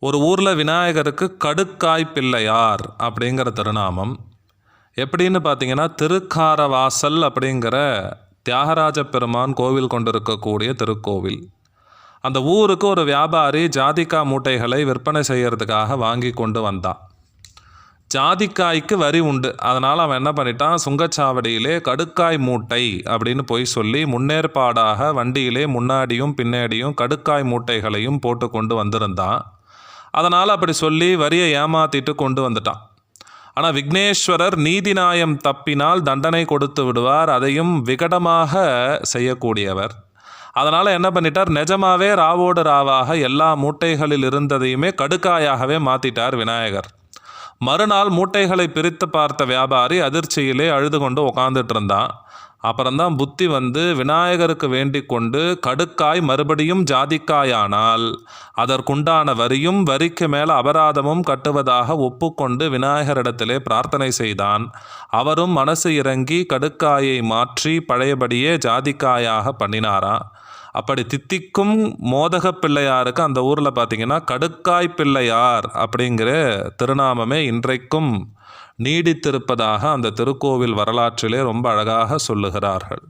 ஒரு ஊரில் விநாயகருக்கு கடுக்காய் பிள்ளையார் அப்படிங்கிற திருநாமம். எப்படின்னு பார்த்தீங்கன்னா திருக்காரவாசல் அப்படிங்கிற தியாகராஜ பெருமான் கோவில் கொண்டிருக்கக்கூடிய திருக்கோவில். அந்த ஊருக்கு ஒரு வியாபாரி ஜாதிக்கா மூட்டைகளை விற்பனை செய்கிறதுக்காக வாங்கி கொண்டு வந்தான் ஜாதிக்காய்க்கு வரி உண்டு. அதனால் அவன் என்ன பண்ணிட்டான்? சுங்கச்சாவடியிலே கடுக்காய் மூட்டை அப்படின்னு போய் சொல்லி முன்னேற்பாடாக வண்டியிலே முன்னாடியும் பின்னாடியும் கடுக்காய் மூட்டைகளையும் போட்டு கொண்டு வந்திருந்தான். அதனால் அப்படி சொல்லி வரியை ஏமாத்திட்டு கொண்டு வந்துட்டான். ஆனால் விக்னேஸ்வரர் நீதிநாயம் தப்பினால் தண்டனை கொடுத்து விடுவார் அதையும் விகடமாக செய்யக்கூடியவர். அதனால் என்ன பண்ணிட்டார்? நிஜமாவே ராவோடு ராவாக எல்லா மூட்டைகளில் இருந்ததையுமே கடுக்காயாகவே மாற்றிட்டார் விநாயகர். மறுநாள் மூட்டைகளை பிரித்து பார்த்த வியாபாரி அதிர்ச்சியிலே அழுது கொண்டு உக்காந்துட்டு இருந்தான் அப்புறம்தான் புத்தி வந்து விநாயகருக்கு வேண்டிக் கொண்டு கடுக்காய் மறுபடியும் ஜாதிக்காயானால் அதற்குண்டான வரியும் வரிக்கு மேல் அபராதமும் கட்டுவதாக ஒப்புக்கொண்டு விநாயகரிடத்திலே பிரார்த்தனை செய்தான். அவரும் மனசு இறங்கி கடுக்காயை மாற்றி பழையபடியே ஜாதிக்காயாக பண்ணினாராம். அப்படி தித்திக்கும் மோதக பிள்ளையாருக்கு அந்த ஊரில் பார்த்தீங்கன்னா கடுக்காய் பிள்ளையார் அப்படிங்கிற திருநாமமே இன்றைக்கும் நீடித்திருப்பதாக அந்த திருக்கோவில் வரலாற்றிலே ரொம்ப அழகாக சொல்லுகிறார்கள்.